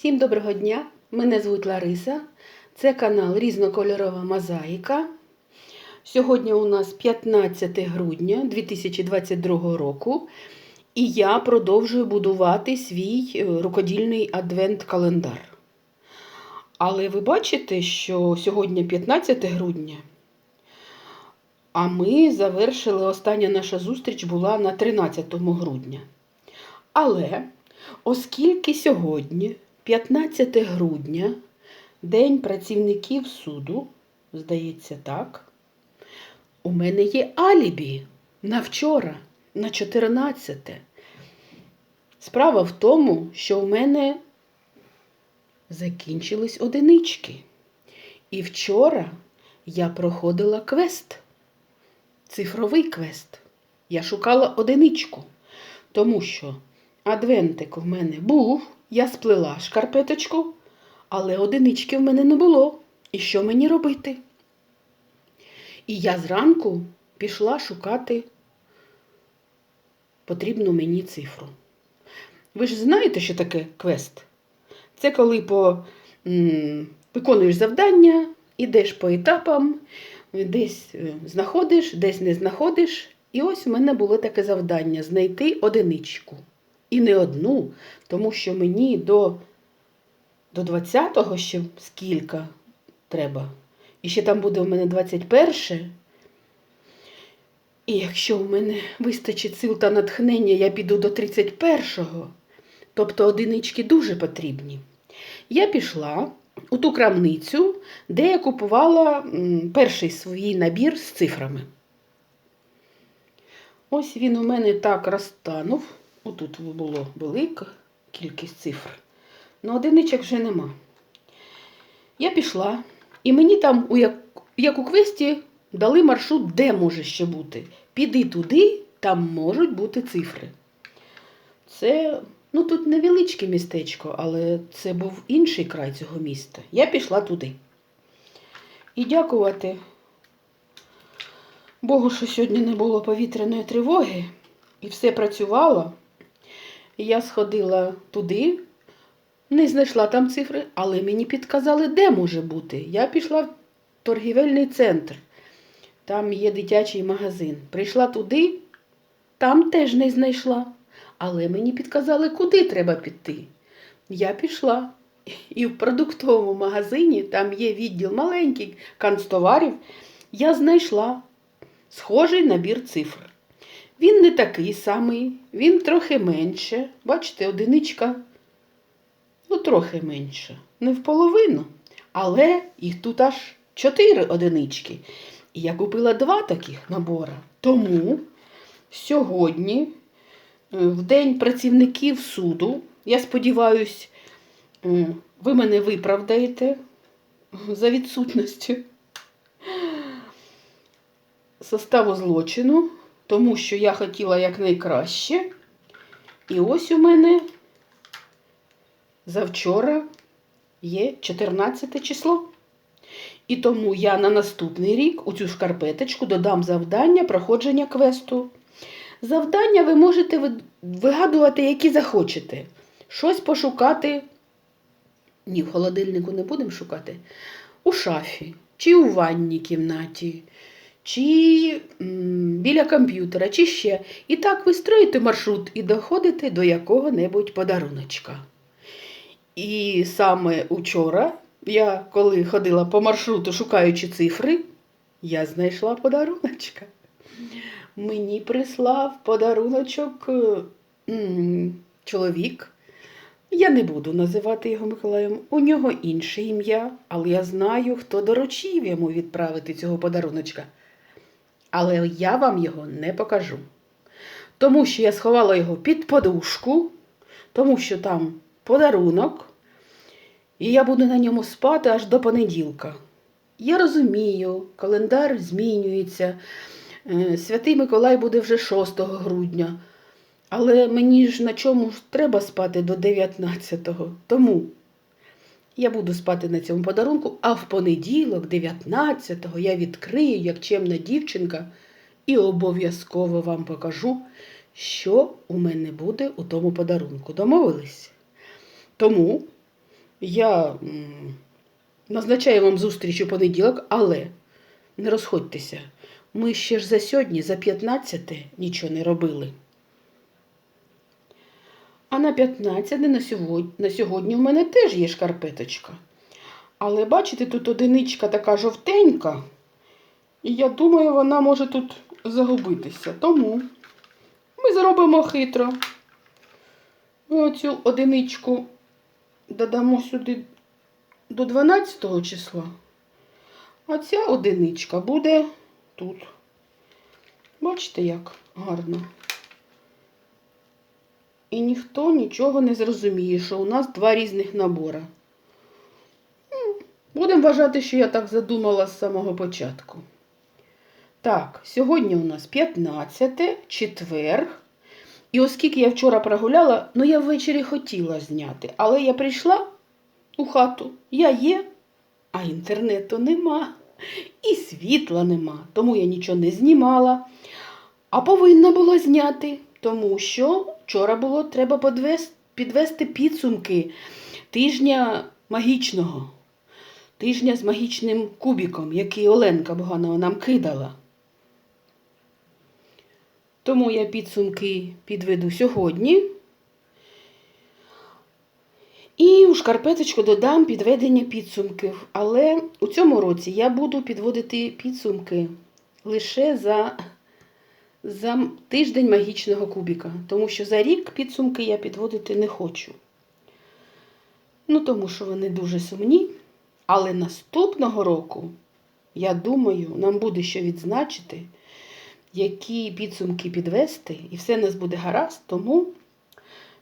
Всім доброго дня! Мене звуть Лариса. Це канал Різнокольорова Мозаїка. Сьогодні у нас 15 грудня 2022 року, і я продовжую будувати свій е, рукодільний адвент-календар. Але ви бачите, що сьогодні 15 грудня, а ми завершили остання наша зустріч була на 13 грудня. Але оскільки сьогодні, 15 грудня, День працівників суду, здається, так, у мене є алібі на вчора, на 14. Справа в тому, що у мене закінчились одинички. І вчора я проходила квест, цифровий квест. Я шукала одиничку, тому що адвентик в мене був, я сплела шкарпеточку, але одинички в мене не було. І що мені робити? І я зранку пішла шукати потрібну мені цифру. Ви ж знаєте, що таке квест? Це коли по, м, виконуєш завдання, ідеш по етапам, десь е, знаходиш, десь не знаходиш. І ось у мене було таке завдання знайти одиничку. І не одну, тому що мені до, до 20-го ще скільки треба. І ще там буде у мене 21. І якщо у мене вистачить сил та натхнення, я піду до 31-го. Тобто одинички дуже потрібні. Я пішла у ту крамницю, де я купувала перший свій набір з цифрами. Ось він у мене так розтанув. Отут було велика кількість цифр. але одиничок вже нема. Я пішла, і мені там, у як, як у квесті, дали маршрут, де може ще бути. Піди туди, там можуть бути цифри. Це, ну тут невеличке містечко, але це був інший край цього міста. Я пішла туди. І дякувати Богу, що сьогодні не було повітряної тривоги, і все працювало. Я сходила туди, не знайшла там цифри, але мені підказали, де може бути. Я пішла в торгівельний центр. Там є дитячий магазин. Прийшла туди, там теж не знайшла. Але мені підказали, куди треба піти. Я пішла. І в продуктовому магазині там є відділ маленький канцтоварів. Я знайшла схожий набір цифр. Він не такий самий, він трохи менше. Бачите, одиничка, ну, трохи менше. Не в половину. Але їх тут аж чотири одинички. І я купила два таких набора. Тому сьогодні, е, в День працівників суду, я сподіваюся, е, ви мене виправдаєте за відсутністю составу злочину, тому що я хотіла якнайкраще. І ось у мене завчора є 14 число. І тому я на наступний рік у цю шкарпеточку додам завдання проходження квесту. Завдання ви можете вигадувати, які захочете. Щось пошукати. Ні, в холодильнику не будемо шукати. У шафі, чи у ванній кімнаті, чи біля комп'ютера, чи ще. І так ви строїте маршрут і доходите до якого-небудь подаруночка. І саме учора, я коли ходила по маршруту, шукаючи цифри, я знайшла подаруночка. Мені прислав подаруночок е, чоловік. Я не буду називати його Миколаєм. У нього інше ім'я, але я знаю, хто доручив йому відправити цього подаруночка. Але я вам його не покажу. Тому що я сховала його під подушку, тому що там подарунок, і я буду на ньому спати аж до понеділка. Я розумію, календар змінюється. Е, Святий Миколай буде вже 6 грудня. Але мені ж на чому ж треба спати до 19-го. Тому я буду спати на цьому подарунку, а в понеділок, 19-го, я відкрию, як чемна дівчинка, і обов'язково вам покажу, що у мене буде у тому подарунку. Домовились? Тому я назначаю вам зустріч у понеділок, але не розходьтеся. Ми ще ж за сьогодні, за 15 нічого не робили. А на 15 на сьогодні, на сьогодні в мене теж є шкарпеточка. Але бачите, тут одиничка така жовтенька. І я думаю, вона може тут загубитися. Тому ми зробимо хитро. Ми оцю одиничку додамо сюди до 12 числа. А ця одиничка буде тут. Бачите, як гарно. І ніхто нічого не зрозуміє, що у нас два різних набори. Будемо вважати, що я так задумала з самого початку. Так, сьогодні у нас 15, четвер. І оскільки я вчора прогуляла, ну я ввечері хотіла зняти, але я прийшла у хату, я є, а інтернету нема. І світла нема, тому я нічого не знімала. А повинна була зняти, тому що вчора було треба подвес- підвести підсумки тижня магічного, тижня з магічним кубіком, який Оленка Боганова нам кидала. Тому я підсумки підведу сьогодні. І у шкарпеточку додам підведення підсумків. Але у цьому році я буду підводити підсумки лише за, за тиждень магічного кубіка. Тому що за рік підсумки я підводити не хочу. Ну, тому що вони дуже сумні. Але наступного року, я думаю, нам буде що відзначити, які підсумки підвести, і все у нас буде гаразд. Тому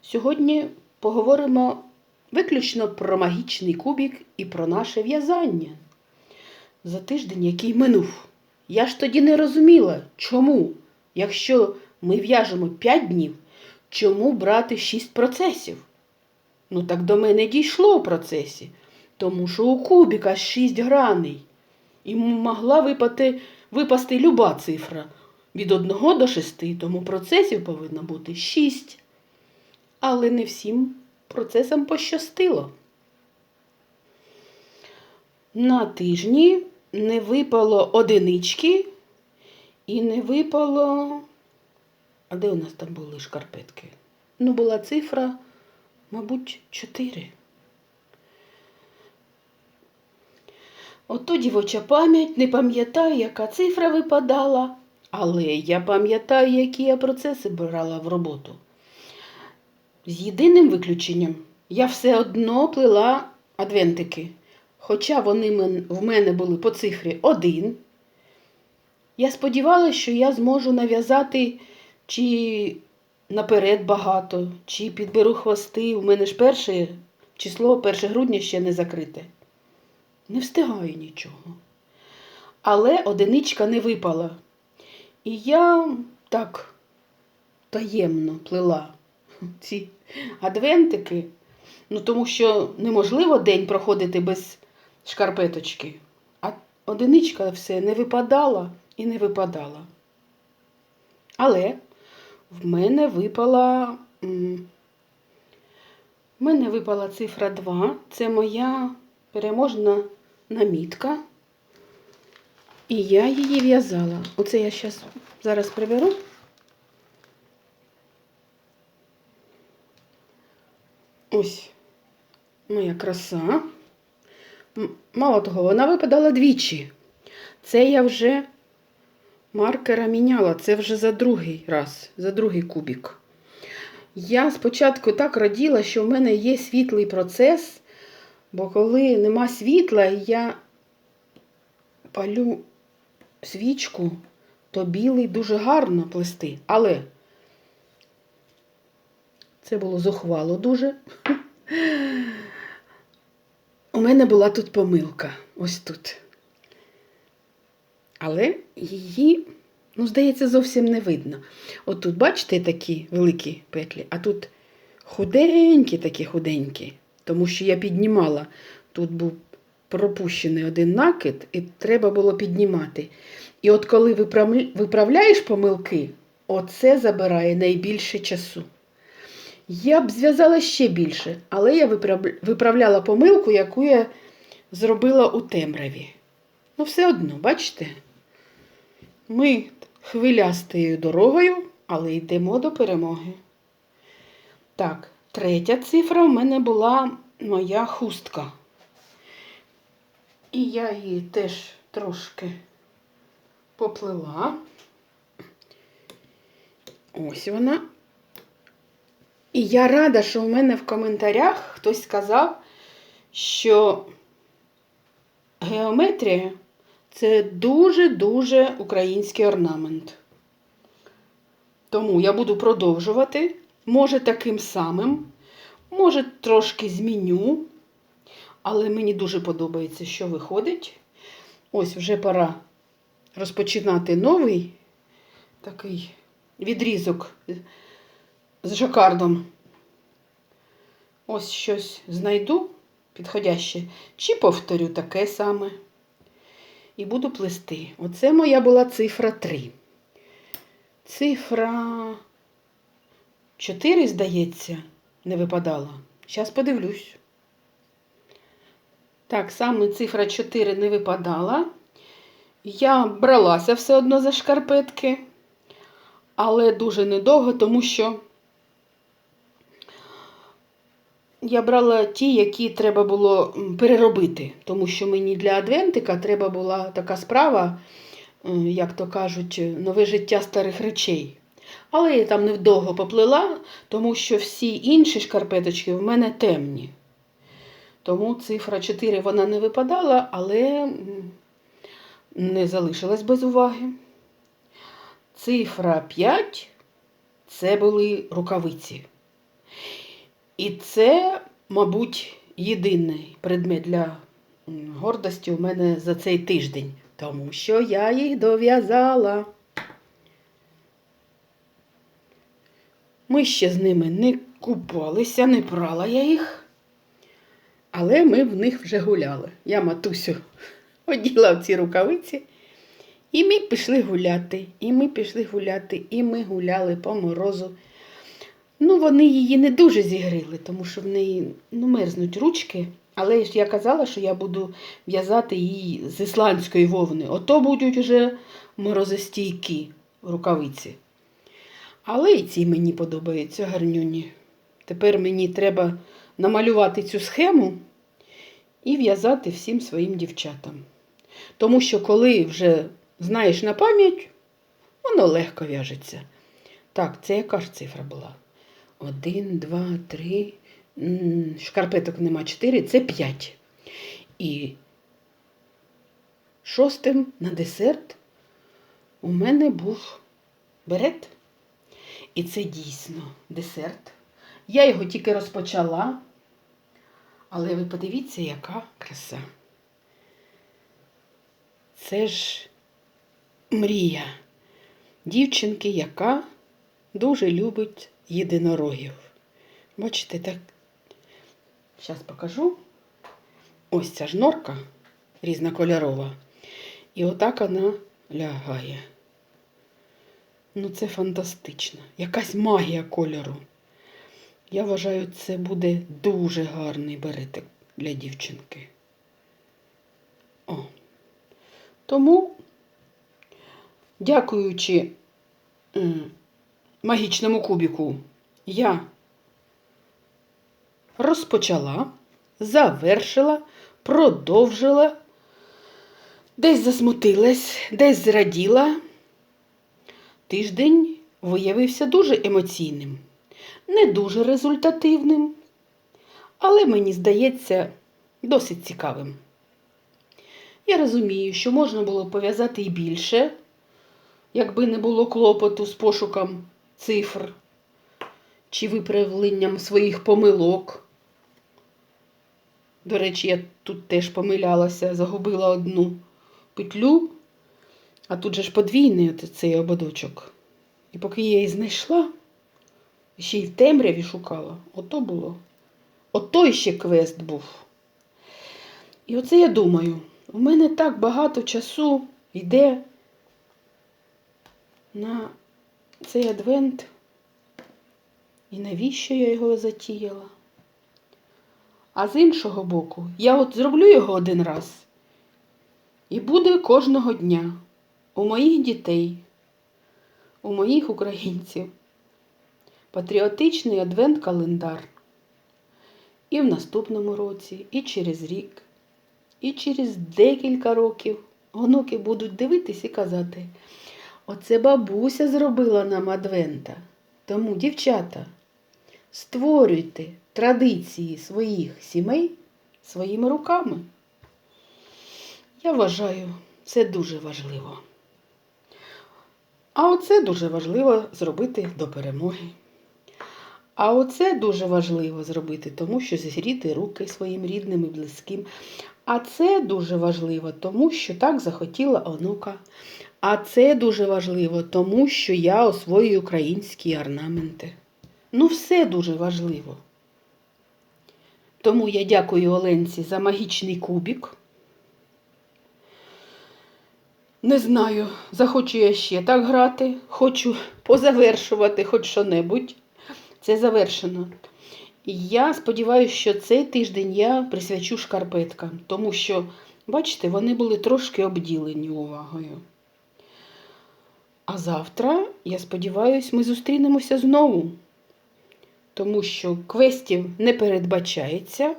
сьогодні поговоримо виключно про магічний кубік і про наше в'язання. За тиждень, який минув. Я ж тоді не розуміла, чому, якщо ми в'яжемо 5 днів, чому брати 6 процесів? Ну так до мене дійшло у процесі, тому що у кубіка 6 граней. І могла випати, випасти люба цифра від 1 до 6, тому процесів повинно бути 6. Але не всім процесам пощастило. На тижні не випало одинички і не випало. А де у нас там були шкарпетки? Ну, була цифра, мабуть, 4. Ото дівоча пам'ять, не пам'ятаю, яка цифра випадала, але я пам'ятаю, які я процеси брала в роботу. З єдиним виключенням я все одно плела адвентики. Хоча вони в мене були по цифрі 1. Я сподівалася, що я зможу нав'язати чи наперед багато, чи підберу хвости. У мене ж перше число 1 грудня ще не закрите. Не встигаю нічого. Але одиничка не випала. І я так таємно плела ці адвентики. Ну, тому що неможливо день проходити без шкарпеточки. А одиничка все не випадала і не випадала. Але в мене випала. В мене випала цифра 2. Це моя переможна намітка. І я її в'язала. Оце я щас, зараз приберу. Ось моя краса. Мало того, вона випадала двічі. Це я вже маркера міняла. Це вже за другий раз, за другий кубік. Я спочатку так раділа, що в мене є світлий процес, бо коли нема світла, я палю свічку, то білий дуже гарно плести. Але це було зухвало дуже. У мене була тут помилка. Ось тут. Але її, ну, здається, зовсім не видно. От тут, бачите, такі великі петлі, а тут худенькі такі худенькі, тому що я піднімала. Тут був пропущений один накид, і треба було піднімати. І от коли виправляєш помилки, оце забирає найбільше часу. Я б зв'язала ще більше, але я виправляла помилку, яку я зробила у темряві. Ну, все одно, бачите? Ми хвилястою дорогою, але йдемо до перемоги. Так, третя цифра в мене була моя хустка. І я її теж трошки поплила. Ось вона. І я рада, що в мене в коментарях хтось сказав, що геометрія це дуже-дуже український орнамент. Тому я буду продовжувати. Може, таким самим, може, трошки зміню, але мені дуже подобається, що виходить. Ось вже пора розпочинати новий такий відрізок з жакардом. Ось щось знайду підходяще, чи повторю таке саме. І буду плести. Оце моя була цифра 3. Цифра 4, здається, не випадала. Зараз подивлюсь. Так, саме цифра 4 не випадала. Я бралася все одно за шкарпетки, але дуже недовго, тому що я брала ті, які треба було переробити, тому що мені для адвентика треба була така справа, як то кажуть, нове життя старих речей. Але я там невдовго поплила, тому що всі інші шкарпеточки в мене темні. Тому цифра 4 вона не випадала, але не залишилась без уваги. Цифра 5 це були рукавиці. І це, мабуть, єдиний предмет для гордості у мене за цей тиждень, тому що я їх дов'язала. Ми ще з ними не купалися, не прала я їх, але ми в них вже гуляли. Я матусю оділа в ці рукавиці, і ми пішли гуляти, і ми пішли гуляти, і ми гуляли по морозу. Ну, вони її не дуже зігріли, тому що в неї ну, мерзнуть ручки. Але ж я казала, що я буду в'язати її з ісландської вовни. Ото будуть вже морозостійкі рукавиці. Але і ці мені подобаються гарнюні. Тепер мені треба намалювати цю схему і в'язати всім своїм дівчатам. Тому що коли вже знаєш на пам'ять, воно легко в'яжеться. Так, це яка ж цифра була? Один, два, три. Шкарпеток нема чотири, це п'ять. І шостим на десерт у мене був берет. І це дійсно десерт. Я його тільки розпочала, але ви подивіться, яка краса. Це ж мрія дівчинки, яка дуже любить єдинорогів. Бачите, так. Зараз покажу. Ось ця ж норка різнокольорова. І отак вона лягає. Ну, це фантастично. Якась магія кольору. Я вважаю, це буде дуже гарний беретик для дівчинки. О. Тому, дякуючи магічному кубіку, я розпочала, завершила, продовжила, десь засмутилась, десь зраділа. Тиждень виявився дуже емоційним, не дуже результативним, але мені здається, досить цікавим. Я розумію, що можна було пов'язати і більше, якби не було клопоту з пошуком цифр чи виправленням своїх помилок. До речі, я тут теж помилялася, загубила одну петлю, а тут же ж подвійний цей ободочок. І поки я її знайшла, ще й в темряві шукала, ото було. Ото ще квест був. І оце я думаю, у мене так багато часу йде на цей адвент. І навіщо я його затіяла? А з іншого боку, я от зроблю його один раз. І буде кожного дня у моїх дітей, у моїх українців патріотичний адвент-календар. І в наступному році, і через рік, і через декілька років онуки будуть дивитись і казати: оце бабуся зробила нам адвента. Тому, дівчата, створюйте традиції своїх сімей своїми руками. Я вважаю, це дуже важливо. А оце дуже важливо зробити до перемоги. А оце дуже важливо зробити, тому що зігріти руки своїм рідним і близьким. А це дуже важливо, тому що так захотіла онука. А це дуже важливо, тому що я освоюю українські орнаменти. Ну, все дуже важливо. Тому я дякую Оленці за магічний кубік. Не знаю, захочу я ще так грати, хочу позавершувати хоч що-небудь. Це завершено. І я сподіваюся, що цей тиждень я присвячу шкарпеткам, тому що, бачите, вони були трошки обділені увагою. А завтра, я сподіваюся, ми зустрінемося знову, тому що квестів не передбачається.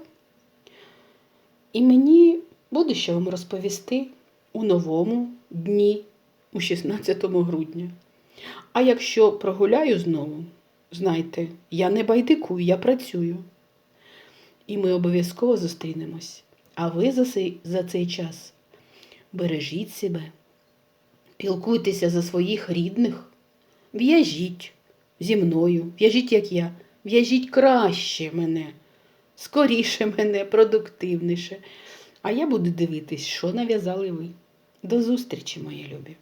І мені буде що вам розповісти у новому дні, у 16 грудня. А якщо прогуляю знову, знайте, я не байдикую, я працюю. І ми обов'язково зустрінемось. А ви за цей, за цей час бережіть себе, пілкуйтеся за своїх рідних, в'яжіть зі мною, в'яжіть, як я, в'яжіть краще мене, скоріше мене, продуктивніше. А я буду дивитись, що нав'язали ви. До зустрічі, мої любі!